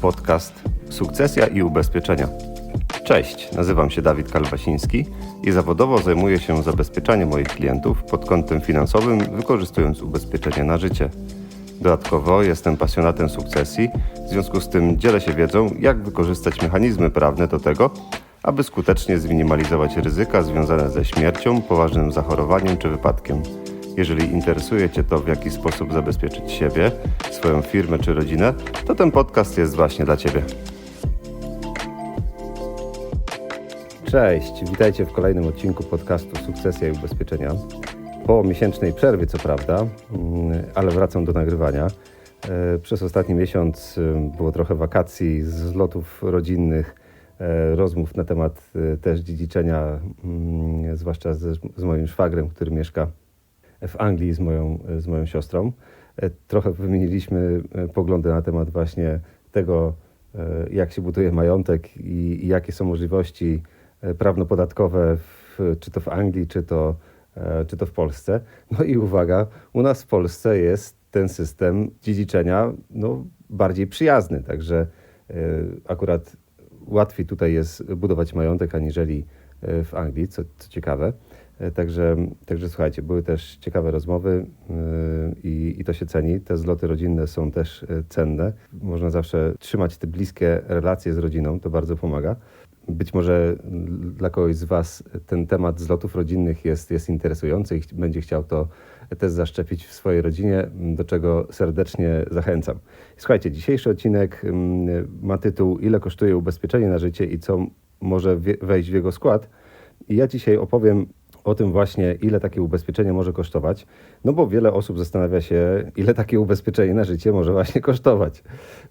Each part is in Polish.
podcast Sukcesja i Ubezpieczenia. Cześć, nazywam się Dawid Kalwasiński i zawodowo zajmuję się zabezpieczaniem moich klientów pod kątem finansowym, wykorzystując ubezpieczenie na życie. Dodatkowo jestem pasjonatem sukcesji, w związku z tym dzielę się wiedzą, jak wykorzystać mechanizmy prawne do tego, aby skutecznie zminimalizować ryzyka związane ze śmiercią, poważnym zachorowaniem czy wypadkiem. Jeżeli interesuje Cię to, w jaki sposób zabezpieczyć siebie, swoją firmę czy rodzinę, to ten podcast jest właśnie dla Ciebie. Cześć, witajcie w kolejnym odcinku podcastu Sukcesja i Ubezpieczenia. Po miesięcznej przerwie, co prawda, mm, ale wracam do nagrywania. E, Przez ostatni miesiąc e, było trochę wakacji, zlotów rodzinnych, e, rozmów na temat też dziedziczenia, mm, zwłaszcza z moim szwagrem, który mieszka w Anglii z moją, z moją siostrą. E, Trochę wymieniliśmy e, poglądy na temat właśnie tego, e, jak się buduje majątek i, jakie są możliwości prawno-podatkowe, w, czy to w Anglii, czy to, czy to w Polsce. No i uwaga, u nas w Polsce jest ten system dziedziczenia no, bardziej przyjazny, także akurat łatwiej tutaj jest budować majątek aniżeli w Anglii, co, co ciekawe. E, Także, także słuchajcie, były też ciekawe rozmowy yy, i, i to się ceni. Te zloty rodzinne są też e, cenne. Można zawsze trzymać te bliskie relacje z rodziną, to bardzo pomaga. Być może dla kogoś z Was ten temat zlotów rodzinnych jest, jest interesujący i będzie chciał to też zaszczepić w swojej rodzinie, do czego serdecznie zachęcam. Słuchajcie, dzisiejszy odcinek ma tytuł Ile kosztuje ubezpieczenie na życie i co może wejść w jego skład. I ja dzisiaj opowiem o tym właśnie, ile takie ubezpieczenie może kosztować, no bo wiele osób zastanawia się, ile takie ubezpieczenie na życie może właśnie kosztować.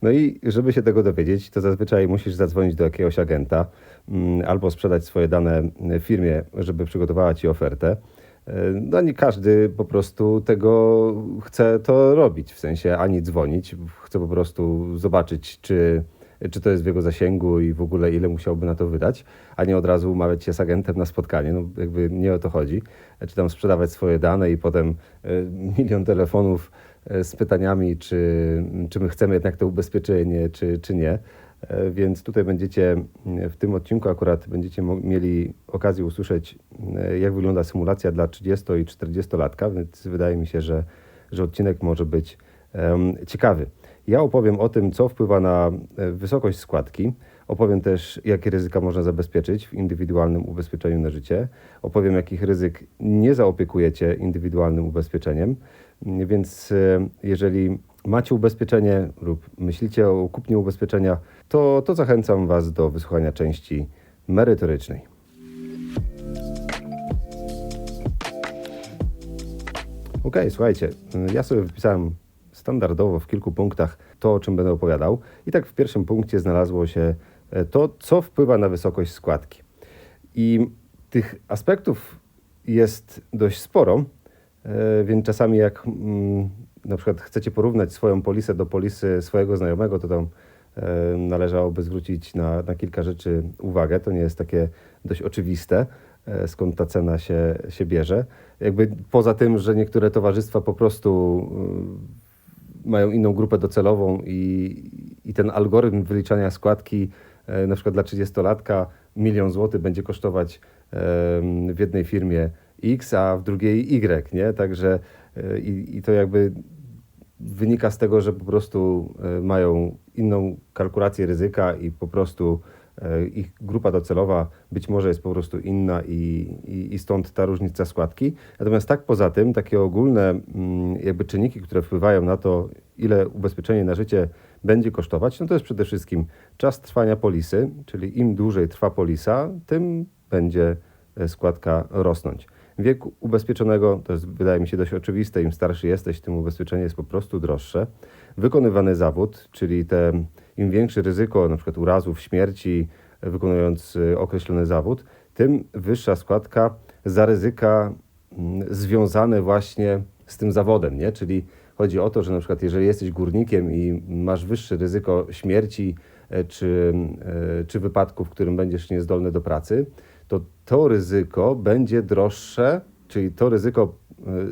No i żeby się tego dowiedzieć, to zazwyczaj musisz zadzwonić do jakiegoś agenta mm, albo sprzedać swoje dane firmie, żeby przygotowała ci ofertę. E, No nie każdy po prostu tego chce to robić, w sensie ani dzwonić, chce po prostu zobaczyć, czy czy to jest w jego zasięgu i w ogóle ile musiałby na to wydać, a nie od razu umawiać się z agentem na spotkanie. No jakby nie o to chodzi. Czy tam sprzedawać swoje dane i potem e, milion telefonów e, z pytaniami, czy, czy my chcemy jednak to ubezpieczenie, czy, czy nie. E, Więc tutaj będziecie w tym odcinku akurat będziecie mieli okazję usłyszeć, jak wygląda symulacja dla 30 i 40 latka, więc wydaje mi się, że, że odcinek może być ciekawy. Ja opowiem o tym, co wpływa na e, wysokość składki. Opowiem też, jakie ryzyka można zabezpieczyć w indywidualnym ubezpieczeniu na życie. Opowiem, jakich ryzyk nie zaopiekujecie indywidualnym ubezpieczeniem. Więc e, jeżeli macie ubezpieczenie lub myślicie o kupnie ubezpieczenia, to, to zachęcam Was do wysłuchania części merytorycznej. Okej, słuchajcie, ja sobie wypisałem standardowo w kilku punktach to, o czym będę opowiadał. I tak w pierwszym punkcie znalazło się e, to, co wpływa na wysokość składki. I tych aspektów jest dość sporo, e, więc czasami jak mm, na przykład chcecie porównać swoją polisę do polisy swojego znajomego, to tam e, należałoby zwrócić na, na kilka rzeczy uwagę. To nie jest takie dość oczywiste, skąd ta cena się, się bierze. Jakby poza tym, że niektóre towarzystwa po prostu y, mają inną grupę docelową i, i ten algorytm wyliczania składki e, na przykład dla 30-latka milion złotych będzie kosztować w jednej firmie X, a w drugiej Y, nie? Także e, i, i to jakby wynika z tego, że po prostu e, mają inną kalkulację ryzyka i po prostu ich grupa docelowa być może jest po prostu inna i, i, i stąd ta różnica składki. Natomiast tak poza tym, takie ogólne mm, jakby czynniki, które wpływają na to, ile ubezpieczenie na życie będzie kosztować, no to jest przede wszystkim czas trwania polisy, czyli im dłużej trwa polisa, tym będzie e, składka rosnąć. Wiek ubezpieczonego to jest, wydaje mi się, dość oczywiste. Im starszy jesteś, tym ubezpieczenie jest po prostu droższe. Wykonywany zawód, czyli te, im większe ryzyko, przykład urazów, śmierci, wykonując e, określony zawód, tym wyższa składka za ryzyka mm, związane właśnie z tym zawodem, nie? Czyli chodzi o to, że na przykład jeżeli jesteś górnikiem i masz wyższe ryzyko śmierci e, czy, e, czy wypadku, w którym będziesz niezdolny do pracy, to to ryzyko będzie droższe, czyli to ryzyko y,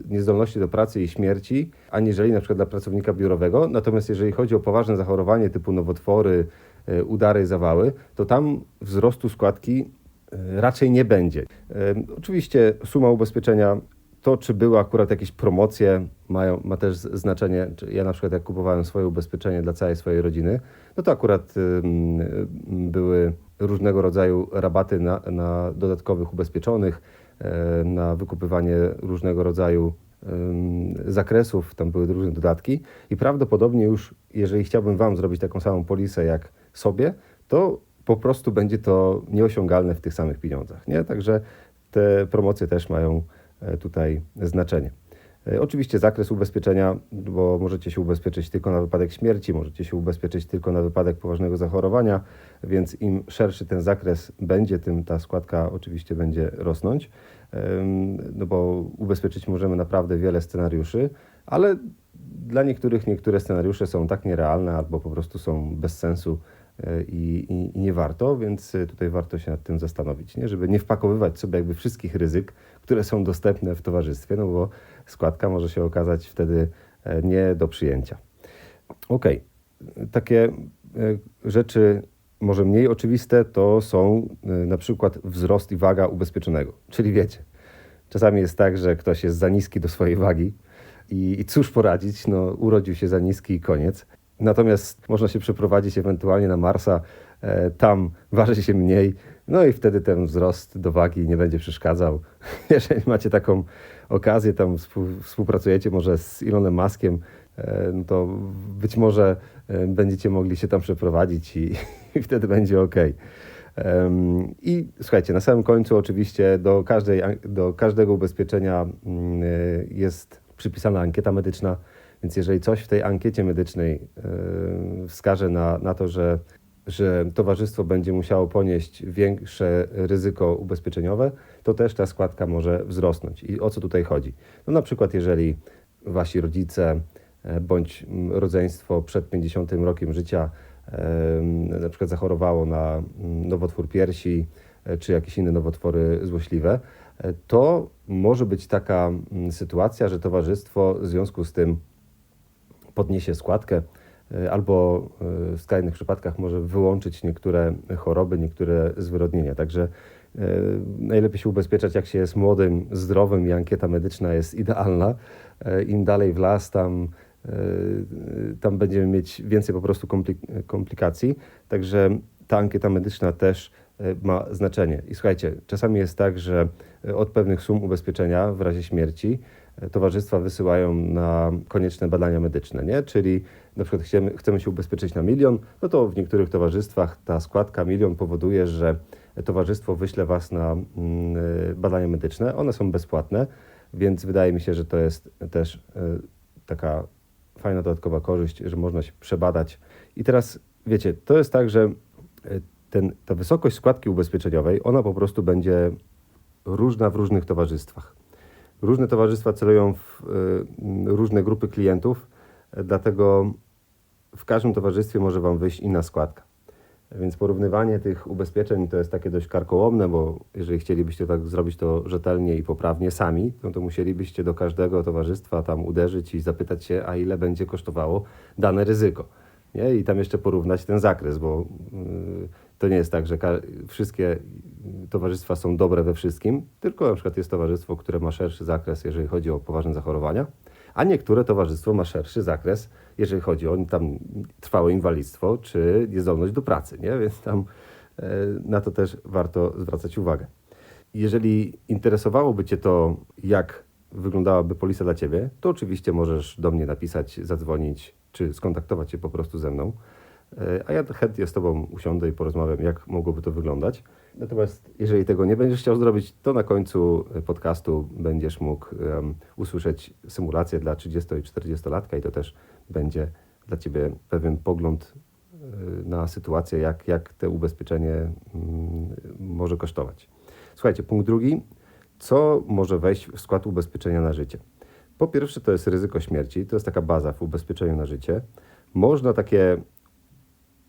niezdolności do pracy i śmierci, aniżeli na przykład dla pracownika biurowego. Natomiast jeżeli chodzi o poważne zachorowanie typu nowotwory, y, udary, zawały, to tam wzrostu składki y, raczej nie będzie. Y, Oczywiście suma ubezpieczenia to, czy były akurat jakieś promocje, mają, ma też znaczenie. Ja na przykład jak kupowałem swoje ubezpieczenie dla całej swojej rodziny, no to akurat były różnego rodzaju rabaty na, na dodatkowych ubezpieczonych, na wykupywanie różnego rodzaju zakresów, tam były różne dodatki i prawdopodobnie już, jeżeli chciałbym Wam zrobić taką samą polisę jak sobie, to po prostu będzie to nieosiągalne w tych samych pieniądzach, nie? Także te promocje też mają e, tutaj znaczenie. E, Oczywiście zakres ubezpieczenia, bo możecie się ubezpieczyć tylko na wypadek śmierci, możecie się ubezpieczyć tylko na wypadek poważnego zachorowania, więc im szerszy ten zakres będzie, tym ta składka oczywiście będzie rosnąć, no bo ubezpieczyć możemy naprawdę wiele scenariuszy, ale dla niektórych niektóre scenariusze są tak nierealne albo po prostu są bez sensu i, i, i nie warto, więc e, tutaj warto się nad tym zastanowić, nie? żeby nie wpakowywać sobie jakby wszystkich ryzyk, które są dostępne w towarzystwie, no bo składka może się okazać wtedy e, nie do przyjęcia. Okej, takie e, rzeczy może mniej oczywiste to są e, na przykład wzrost i waga ubezpieczonego. Czyli wiecie, czasami jest tak, że ktoś jest za niski do swojej wagi i, i cóż poradzić, no urodził się za niski i koniec. Natomiast można się przeprowadzić ewentualnie na Marsa, e, tam waży się mniej, no i wtedy ten wzrost do wagi nie będzie przeszkadzał. Jeżeli macie taką okazję, tam współ- współpracujecie może z Elonem Muskiem, e, no to być może e, będziecie mogli się tam przeprowadzić i, i wtedy będzie ok. I słuchajcie, na samym końcu oczywiście do, każdej, do każdego ubezpieczenia mm, jest przypisana ankieta medyczna, więc jeżeli coś w tej ankiecie medycznej y, wskaże na, na to, że, że towarzystwo będzie musiało ponieść większe ryzyko ubezpieczeniowe, to też ta składka może wzrosnąć. I o co tutaj chodzi? No na przykład jeżeli wasi rodzice e, bądź rodzeństwo przed 50 rokiem życia em, na przykład zachorowało na nowotwór piersi e, czy jakieś inne nowotwory złośliwe, e, to może być taka sytuacja, że towarzystwo w związku z tym podniesie składkę e, albo e, w skrajnych przypadkach może wyłączyć niektóre choroby, niektóre zwyrodnienia. Także e, najlepiej się ubezpieczać, jak się jest młodym, zdrowym i ankieta medyczna jest idealna. Im dalej w las, tam, tam będziemy mieć więcej po prostu komplik- komplikacji. Także ta ankieta medyczna też ma znaczenie. I słuchajcie, czasami jest tak, że od pewnych sum ubezpieczenia w razie śmierci towarzystwa wysyłają na konieczne badania medyczne, nie? Czyli na przykład chcemy, chcemy się ubezpieczyć na milion, no to w niektórych towarzystwach ta składka milion powoduje, że towarzystwo wyśle Was na mm, e, badania medyczne. One są bezpłatne, więc wydaje mi się, że to jest też e, taka fajna dodatkowa korzyść, że można się przebadać. I teraz wiecie, to jest tak, że e, ten, ta wysokość składki ubezpieczeniowej, ona po prostu będzie różna w różnych towarzystwach. Różne towarzystwa celują w y, różne grupy klientów, dlatego w każdym towarzystwie może Wam wyjść inna składka. Więc porównywanie tych ubezpieczeń to jest takie dość karkołomne, bo jeżeli chcielibyście tak zrobić to rzetelnie i poprawnie sami, no to musielibyście do każdego towarzystwa tam uderzyć i zapytać się, a ile będzie kosztowało dane ryzyko. Nie? I tam jeszcze porównać ten zakres, bo yy, to nie jest tak, że wszystkie towarzystwa są dobre we wszystkim, tylko na przykład jest towarzystwo, które ma szerszy zakres, jeżeli chodzi o poważne zachorowania, a niektóre towarzystwo ma szerszy zakres, jeżeli chodzi o tam trwałe inwalidztwo czy niezdolność do pracy, nie? więc tam e, na to też warto zwracać uwagę. Jeżeli interesowałoby Cię to, jak wyglądałaby polisa dla Ciebie, to oczywiście możesz do mnie napisać, zadzwonić, czy skontaktować się po prostu ze mną. E, A ja chętnie z Tobą usiądę i porozmawiam, jak mogłoby to wyglądać. Natomiast jeżeli tego nie będziesz chciał zrobić, to na końcu podcastu będziesz mógł em, usłyszeć symulację dla 30 i 40-latka i to też będzie dla Ciebie pewien pogląd y, na sytuację, jak, jak te ubezpieczenie mm, może kosztować. Słuchajcie, punkt drugi. Co może wejść w skład ubezpieczenia na życie? Po pierwsze, to jest ryzyko śmierci. To jest taka baza w ubezpieczeniu na życie. Można takie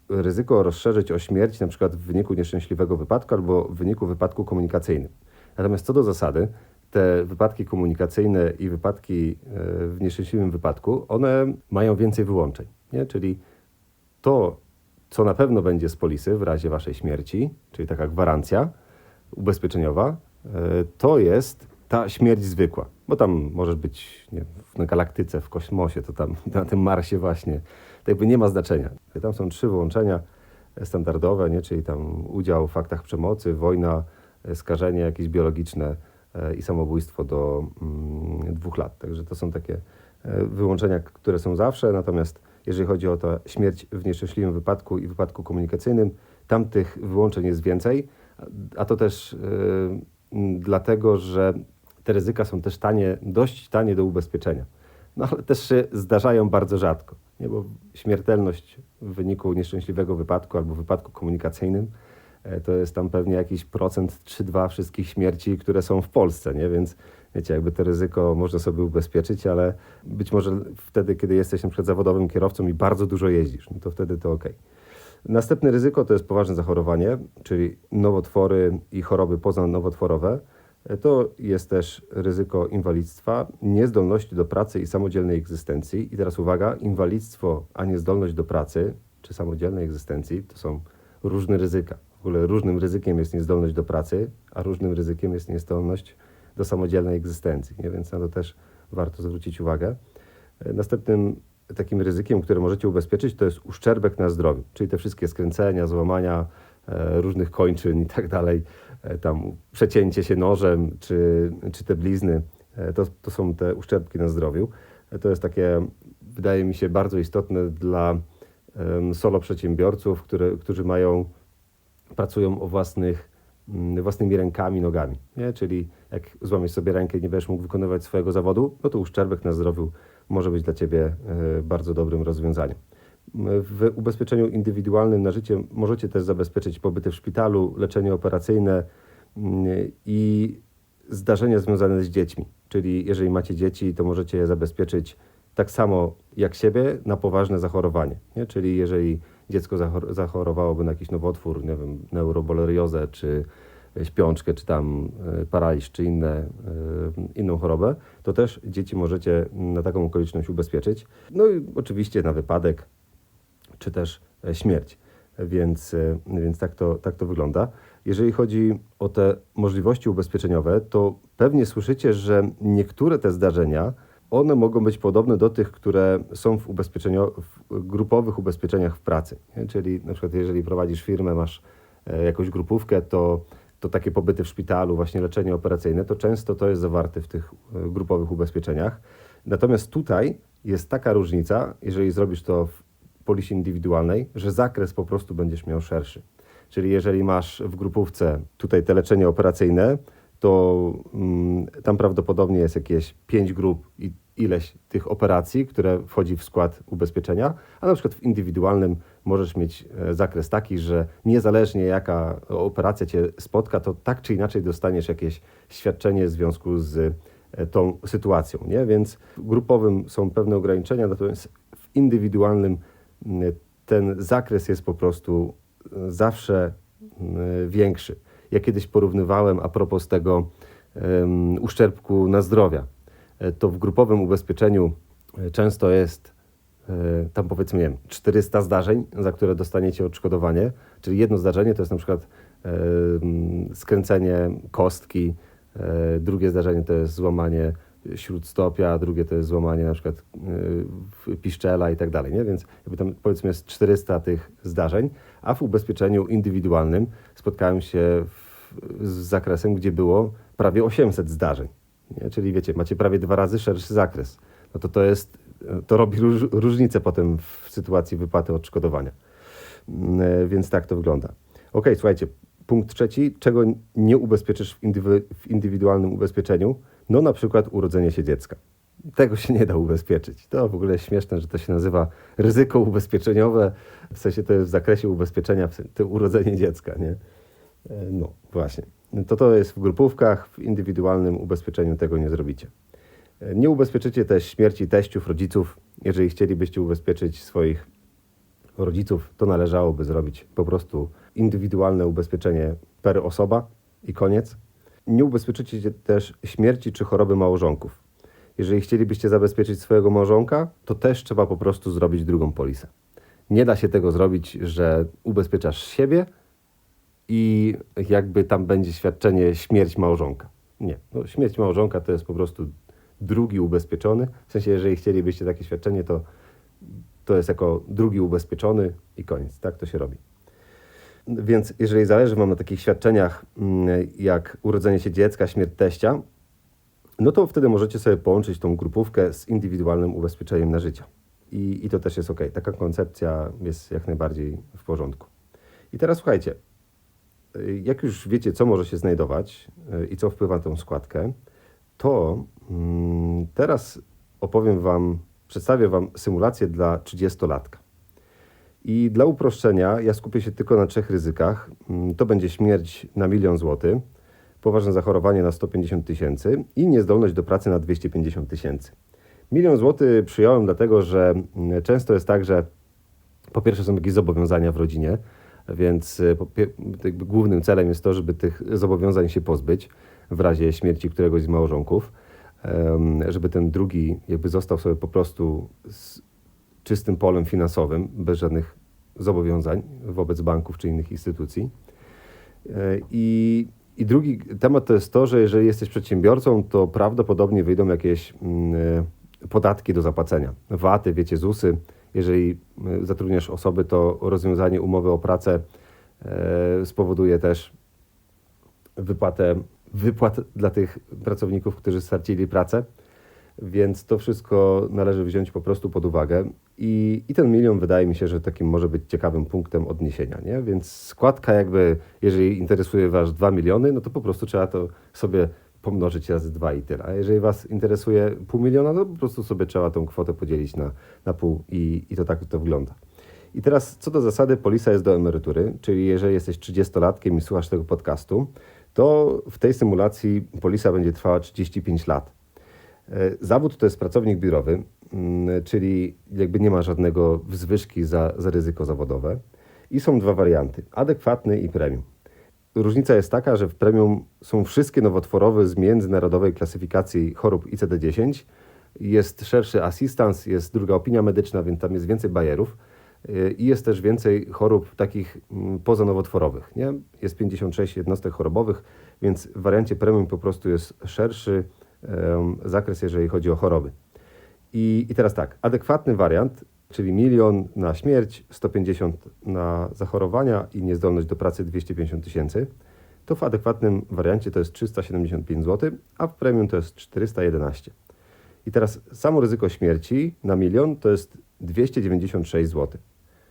ryzyko rozszerzyć o śmierć, na przykład w wyniku nieszczęśliwego wypadku albo w wyniku wypadku komunikacyjnym. Natomiast co do zasady, te wypadki komunikacyjne i wypadki e, w nieszczęśliwym wypadku, one mają więcej wyłączeń. Nie? Czyli to, co na pewno będzie z polisy w razie waszej śmierci, czyli taka gwarancja ubezpieczeniowa, e, to jest ta śmierć zwykła. Bo tam możesz być nie, na galaktyce, w kosmosie, to tam na tym Marsie właśnie. To jakby nie ma znaczenia. Tam są trzy wyłączenia standardowe, nie? czyli tam udział w faktach przemocy, wojna, e, skażenie jakieś biologiczne e, i samobójstwo do mm, dwóch lat. Także to są takie e, wyłączenia, które są zawsze. Natomiast jeżeli chodzi o to śmierć w nieszczęśliwym wypadku i wypadku komunikacyjnym, tam tych wyłączeń jest więcej, a to też m, dlatego, że te ryzyka są też tanie, dość tanie do ubezpieczenia. No ale też się zdarzają bardzo rzadko, nie? bo śmiertelność w wyniku nieszczęśliwego wypadku albo wypadku komunikacyjnym e, to jest tam pewnie jakiś procent 3-2 wszystkich śmierci, które są w Polsce, nie? Więc wiecie, jakby to ryzyko można sobie ubezpieczyć, ale być może wtedy, kiedy jesteś na przykład zawodowym kierowcą i bardzo dużo jeździsz, no to wtedy to ok. Następne ryzyko to jest poważne zachorowanie, czyli nowotwory i choroby pozanowotworowe. To jest też ryzyko inwalidztwa, niezdolności do pracy i samodzielnej egzystencji. I teraz uwaga, inwalidztwo, a niezdolność do pracy czy samodzielnej egzystencji to są różne ryzyka. W ogóle różnym ryzykiem jest niezdolność do pracy, a różnym ryzykiem jest niezdolność do samodzielnej egzystencji. Nie? Więc na to też warto zwrócić uwagę. Następnym takim ryzykiem, które możecie ubezpieczyć, to jest uszczerbek na zdrowiu, czyli te wszystkie skręcenia, złamania e, różnych kończyn i tak dalej, tam przecięcie się nożem, czy, czy te blizny, e, to, to są te uszczerbki na zdrowiu. E, To jest takie, wydaje mi się, bardzo istotne dla solo przedsiębiorców, które, którzy mają, pracują o własnych, mm, własnymi rękami, nogami. Nie? Czyli jak złamiesz sobie rękę i nie będziesz mógł wykonywać swojego zawodu, no to uszczerbek na zdrowiu może być dla Ciebie e, bardzo dobrym rozwiązaniem. W ubezpieczeniu indywidualnym na życie możecie też zabezpieczyć pobyty w szpitalu, leczenie operacyjne mm, i zdarzenia związane z dziećmi. Czyli jeżeli macie dzieci, to możecie je zabezpieczyć tak samo jak siebie na poważne zachorowanie. Nie? Czyli jeżeli dziecko zachor- zachorowałoby na jakiś nowotwór, nie wiem, neuroboleriozę, czy śpiączkę, czy tam e, paraliż, czy inne, e, inną chorobę, to też dzieci możecie na taką okoliczność ubezpieczyć. No i oczywiście na wypadek, czy też e, śmierć. Więc, e, więc tak, to, tak to wygląda. Jeżeli chodzi o te możliwości ubezpieczeniowe, to pewnie słyszycie, że niektóre te zdarzenia, one mogą być podobne do tych, które są w, ubezpieczenio- w grupowych ubezpieczeniach w pracy. Czyli na przykład jeżeli prowadzisz firmę, masz e, jakąś grupówkę, to, to takie pobyty w szpitalu, właśnie leczenie operacyjne, to często to jest zawarte w tych grupowych ubezpieczeniach. Natomiast tutaj jest taka różnica, jeżeli zrobisz to w polisie indywidualnej, że zakres po prostu będziesz miał szerszy. Czyli jeżeli masz w grupówce tutaj te leczenie operacyjne, to mm, tam prawdopodobnie jest jakieś pięć grup i ileś tych operacji, które wchodzi w skład ubezpieczenia, a na przykład w indywidualnym możesz mieć e, zakres taki, że niezależnie jaka operacja cię spotka, to tak czy inaczej dostaniesz jakieś świadczenie w związku z e, tą sytuacją, nie? Więc w grupowym są pewne ograniczenia, natomiast w indywidualnym ten zakres jest po prostu e, zawsze m, większy. Ja kiedyś porównywałem a propos tego em, uszczerbku na zdrowia. E, To w grupowym ubezpieczeniu e, często jest e, tam powiedzmy, nie wiem, 400 zdarzeń, za które dostaniecie odszkodowanie. Czyli jedno zdarzenie to jest na przykład e, skręcenie kostki, e, drugie zdarzenie to jest złamanie śródstopia, drugie to jest złamanie na przykład e, piszczela i tak dalej, nie? Więc jakby tam powiedzmy jest 400 tych zdarzeń, a w ubezpieczeniu indywidualnym spotkałem się w, z zakresem, gdzie było prawie 800 zdarzeń. Nie? Czyli wiecie, macie prawie dwa razy szerszy zakres. No to to jest, to robi róż, różnicę potem w sytuacji wypłaty odszkodowania. Mm, e, Więc tak to wygląda. Ok, słuchajcie, punkt trzeci, czego nie ubezpieczysz w, indywy, w indywidualnym ubezpieczeniu? No na przykład urodzenie się dziecka. Tego się nie da ubezpieczyć. To w ogóle śmieszne, że to się nazywa ryzyko ubezpieczeniowe. W sensie to jest w zakresie ubezpieczenia, to urodzenie dziecka, nie? E, No właśnie. To to jest w grupówkach, w indywidualnym ubezpieczeniu tego nie zrobicie. E, Nie ubezpieczycie też śmierci teściów, rodziców. Jeżeli chcielibyście ubezpieczyć swoich rodziców, to należałoby zrobić po prostu indywidualne ubezpieczenie per osoba i koniec. nie ubezpieczycie też śmierci czy choroby małżonków. Jeżeli chcielibyście zabezpieczyć swojego małżonka, to też trzeba po prostu zrobić drugą polisę. Nie da się tego zrobić, że ubezpieczasz siebie i jakby tam będzie świadczenie śmierć małżonka. Nie. No, śmierć małżonka to jest po prostu drugi ubezpieczony. W sensie, jeżeli chcielibyście takie świadczenie, to to jest jako drugi ubezpieczony i koniec. Tak to się robi. Więc jeżeli zależy Wam na takich świadczeniach mm, jak urodzenie się dziecka, śmierć teścia, no to wtedy możecie sobie połączyć tą grupówkę z indywidualnym ubezpieczeniem na życie. I, I to też jest ok. Taka koncepcja jest jak najbardziej w porządku. I teraz słuchajcie, jak już wiecie, co może się znajdować y, i co wpływa na tą składkę, to mm, teraz opowiem Wam, przedstawię Wam symulację dla 30-latka. I dla uproszczenia ja skupię się tylko na trzech ryzykach. Mm, To będzie śmierć na milion złotych, poważne zachorowanie na 150 tysięcy i niezdolność do pracy na 250 tysięcy. Milion złotych przyjąłem dlatego, że mm, często jest tak, że po pierwsze są jakieś zobowiązania w rodzinie, więc jakby głównym celem jest to, żeby tych zobowiązań się pozbyć w razie śmierci któregoś z małżonków, żeby ten drugi jakby został sobie po prostu czystym polem finansowym, bez żadnych zobowiązań wobec banków czy innych instytucji. E, I, I drugi temat to jest to, że jeżeli jesteś przedsiębiorcą, to prawdopodobnie wyjdą jakieś mm, e, podatki do zapłacenia. VAT-y, wiecie, ZUS-y. Jeżeli e, zatrudniasz osoby, to rozwiązanie umowy o pracę spowoduje też wypłatę wypłat dla tych pracowników, którzy stracili pracę. Więc to wszystko należy wziąć po prostu pod uwagę. I, I ten milion wydaje mi się, że takim może być ciekawym punktem odniesienia. Nie? Więc składka jakby, jeżeli interesuje Was 2 miliony, no to po prostu trzeba to sobie pomnożyć razy dwa i tyle. A jeżeli Was interesuje pół miliona, no po prostu sobie trzeba tą kwotę podzielić na, na pół i, i to tak to wygląda. I teraz co do zasady, polisa jest do emerytury, czyli jeżeli jesteś 30-latkiem i słuchasz tego podcastu, to w tej symulacji polisa będzie trwała 35 lat. E, Zawód to jest pracownik biurowy, czyli jakby nie ma żadnego wzwyżki za, za ryzyko zawodowe. I są dwa warianty: adekwatny i premium. Różnica jest taka, że w premium są wszystkie nowotworowe z międzynarodowej klasyfikacji chorób ICD-10. Jest szerszy asystans, jest druga opinia medyczna, więc tam jest więcej bajerów. Yy, I jest też więcej chorób takich pozanowotworowych. Nie? Jest 56 jednostek chorobowych, więc w wariancie premium po prostu jest szerszy zakres, jeżeli chodzi o choroby. I, I teraz tak, adekwatny wariant, czyli milion na śmierć, 150 na zachorowania i niezdolność do pracy 250 tysięcy, to w adekwatnym wariancie to jest 375 zł, a w premium to jest 411. I teraz samo ryzyko śmierci na milion to jest 296 zł,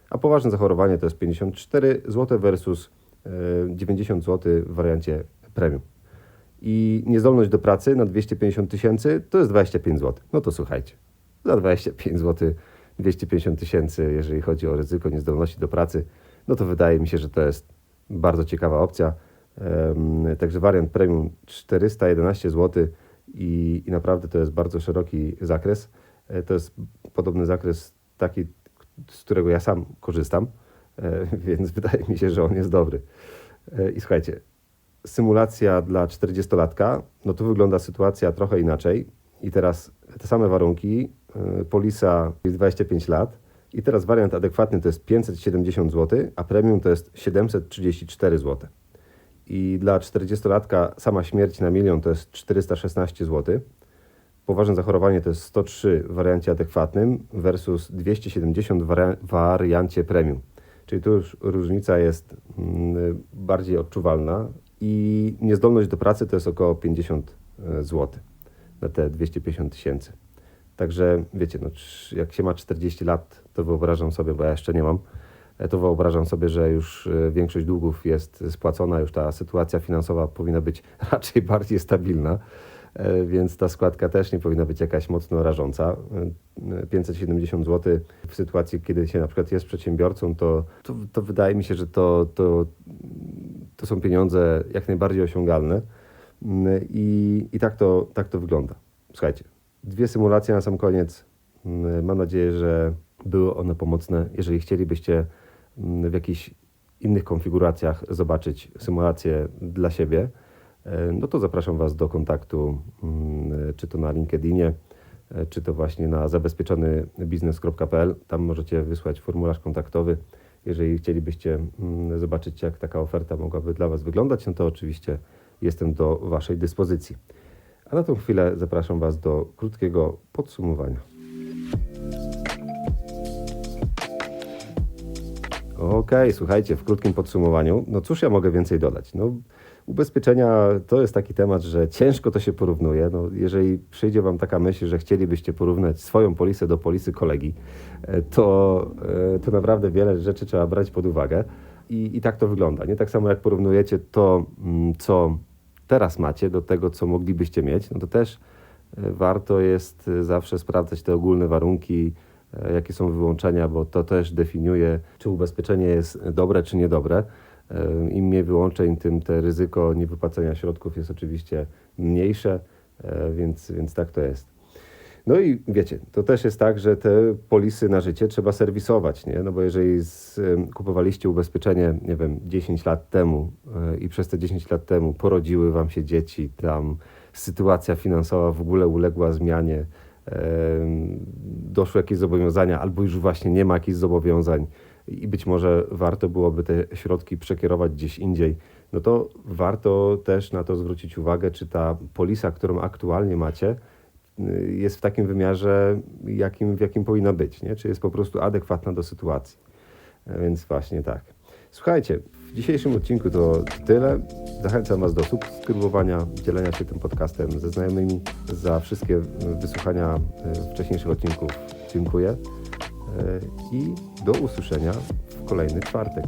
a poważne zachorowanie to jest 54 zł versus e, 90 zł w wariancie premium i niezdolność do pracy na 250 tysięcy to jest 25 zł. No to słuchajcie, za 25 zł 250 tysięcy, jeżeli chodzi o ryzyko niezdolności do pracy, no to wydaje mi się, że to jest bardzo ciekawa opcja. Także wariant premium 411 zł i, i naprawdę to jest bardzo szeroki zakres. E, To jest podobny zakres taki, z którego ja sam korzystam, e, więc wydaje mi się, że on jest dobry. E, I słuchajcie, symulacja dla 40-latka, no tu wygląda sytuacja trochę inaczej. I teraz te same warunki, y, polisa jest 25 lat i teraz wariant adekwatny to jest 570 zł, a premium to jest 734 zł. I dla 40-latka sama śmierć na milion to jest 416 zł. Poważne zachorowanie to jest 103 w wariancie adekwatnym versus 270 w waria- wariancie premium. Czyli tu już różnica jest mm, bardziej odczuwalna i niezdolność do pracy to jest około 50 zł na te 250 tysięcy. Także wiecie, no, jak się ma 40 lat, to wyobrażam sobie, bo ja jeszcze nie mam, e, to wyobrażam sobie, że już e, większość długów jest spłacona, już ta sytuacja finansowa powinna być raczej bardziej stabilna, e, więc ta składka też nie powinna być jakaś mocno rażąca. E, e, 570 zł w sytuacji, kiedy się na przykład jest przedsiębiorcą, to, to, to wydaje mi się, że to, to, to są pieniądze jak najbardziej osiągalne. Mm, I, i tak, to, tak to wygląda. Słuchajcie, dwie symulacje na sam koniec. Mm, Mam nadzieję, że były one pomocne. Jeżeli chcielibyście mm, w jakichś innych konfiguracjach zobaczyć symulację dla siebie, e, no to zapraszam Was do kontaktu, mm, czy to na LinkedInie, e, czy to właśnie na zabezpieczonybiznes.pl. Tam możecie wysłać formularz kontaktowy. Jeżeli chcielibyście mm, zobaczyć, jak taka oferta mogłaby dla Was wyglądać, no to oczywiście jestem do Waszej dyspozycji. A na tą chwilę zapraszam Was do krótkiego podsumowania. Okej, słuchajcie, w krótkim podsumowaniu, no cóż ja mogę więcej dodać? No, ubezpieczenia to jest taki temat, że ciężko to się porównuje. No, jeżeli przyjdzie Wam taka myśl, że chcielibyście porównać swoją polisę do polisy kolegi, e, to, e, to naprawdę wiele rzeczy trzeba brać pod uwagę. I, I tak to wygląda. Nie tak samo jak porównujecie to, mm, co teraz macie, do tego, co moglibyście mieć, no to też e, warto jest zawsze sprawdzać te ogólne warunki, jakie są wyłączenia, bo to też definiuje, czy ubezpieczenie jest dobre, czy niedobre. Im mniej wyłączeń, tym te ryzyko niewypłacenia środków jest oczywiście mniejsze, e, więc, więc tak to jest. No i wiecie, to też jest tak, że te polisy na życie trzeba serwisować, nie? No bo jeżeli z, kupowaliście ubezpieczenie, nie wiem, 10 lat temu e, i przez te 10 lat temu porodziły wam się dzieci, tam sytuacja finansowa w ogóle uległa zmianie, em, doszły jakieś zobowiązania, albo już właśnie nie ma jakichś zobowiązań i być może warto byłoby te środki przekierować gdzieś indziej, no to warto też na to zwrócić uwagę, czy ta polisa, którą aktualnie macie, y, jest w takim wymiarze, jakim, w jakim powinna być, nie? czy jest po prostu adekwatna do sytuacji. E, Więc właśnie tak. Słuchajcie, w dzisiejszym odcinku to tyle. Zachęcam Was do subskrybowania, dzielenia się tym podcastem ze znajomymi. Za wszystkie wysłuchania y, wcześniejszych odcinków dziękuję. E, I do usłyszenia w kolejny czwartek.